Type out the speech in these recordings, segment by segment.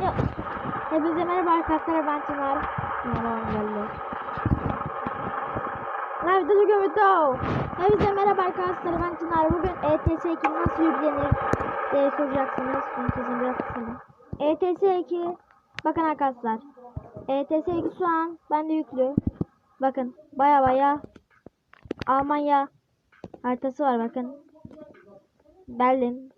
Ya. Hepinize merhaba arkadaşlar ben Çınar. Merhaba geldi. Live de video. Hepinize merhaba arkadaşlar ben Çınar. Bugün ETS 2 nasıl yüklenir diye soracaksınız. Şunu sesini biraz kısalım. ETS 2 bakın arkadaşlar. ETS 2 şu an bende yüklü. Bakın baya baya Almanya haritası var bakın. Berlin,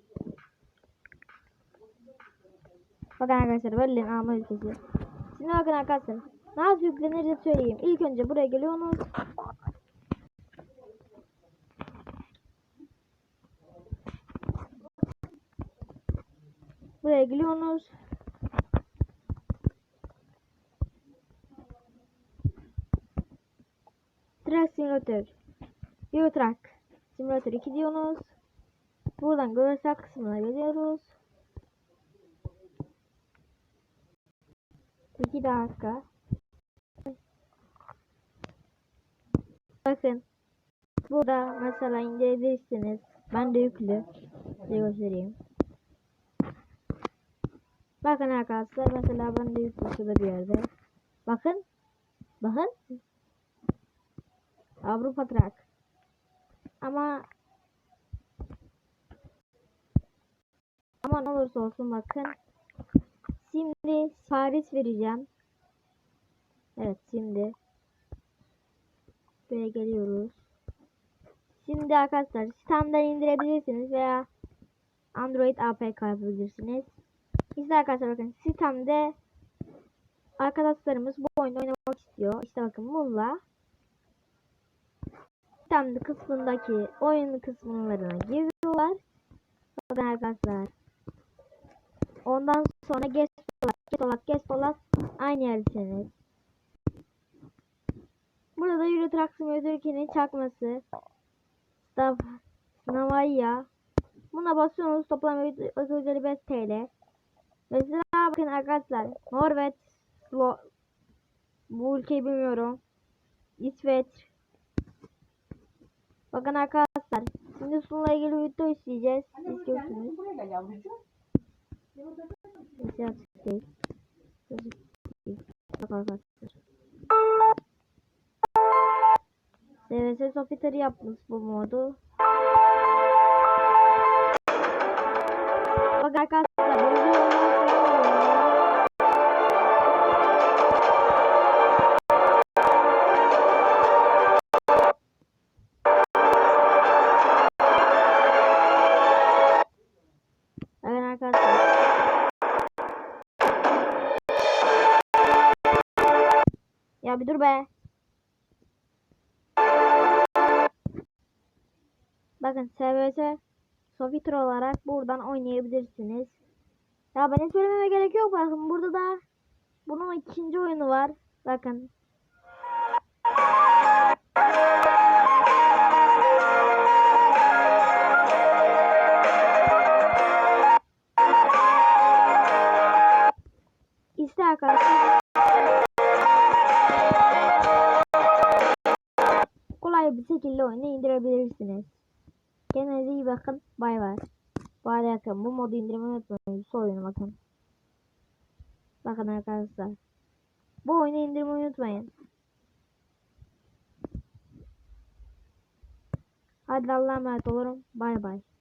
Bakın arkadaşlar Berlin Alman ülkesi. Şimdi bakın arkadaşlar. Nasıl yüklenir söyleyeyim. İlk önce buraya geliyorsunuz. Buraya geliyorsunuz. Track Simulator. Euro Track. Simulator 2 diyorsunuz. Buradan görsel kısmına geliyoruz. 2 dakika. Bakın. Burada mesela indirebilirsiniz. Ben de yüklü. Size göstereyim. Bakın arkadaşlar mesela ben de yüklü şurada bir yerde. Bakın. Bakın. Avrupa Trak. Ama ama ne olursa olsun bakın. Şimdi Paris vereceğim. Evet şimdi. Buraya geliyoruz. Şimdi arkadaşlar sistemden indirebilirsiniz veya Android APK yapabilirsiniz. İşte arkadaşlar bakın sistemde arkadaşlarımız bu oyunu oynamak istiyor. İşte bakın bununla sistemde kısmındaki oyun kısımlarına giriyorlar. Bakın arkadaşlar. Ondan sonra dolap, geç dolap aynı yerdesiniz. Burada Euro Truck Simulator 2'nin çakması. Staff Navaya. Buna basıyorsunuz toplam 255 TL. Mesela bakın arkadaşlar Norveç, Slo bu ülkeyi bilmiyorum. İsveç. Bakın arkadaşlar şimdi sunumla ilgili video isteyeceğiz. İstiyorsunuz. Açık değil. Yapmış bu modu. Ya bir dur be. Bakın SVS Sofitur olarak buradan oynayabilirsiniz. Ya benim söylememe gerek yok bakın burada da bunun ikinci oyunu var. Bakın. Bir şekilde oyunu indirebilirsiniz. Kendinize iyi bakın. Bay bay. Bu arada yakın. Bu modu indirmeyi unutmayın. Şu oyunu bakın. Bakın arkadaşlar. Bu oyunu indirmeyi unutmayın. Hadi Allah'a emanet olurum. Bay bay.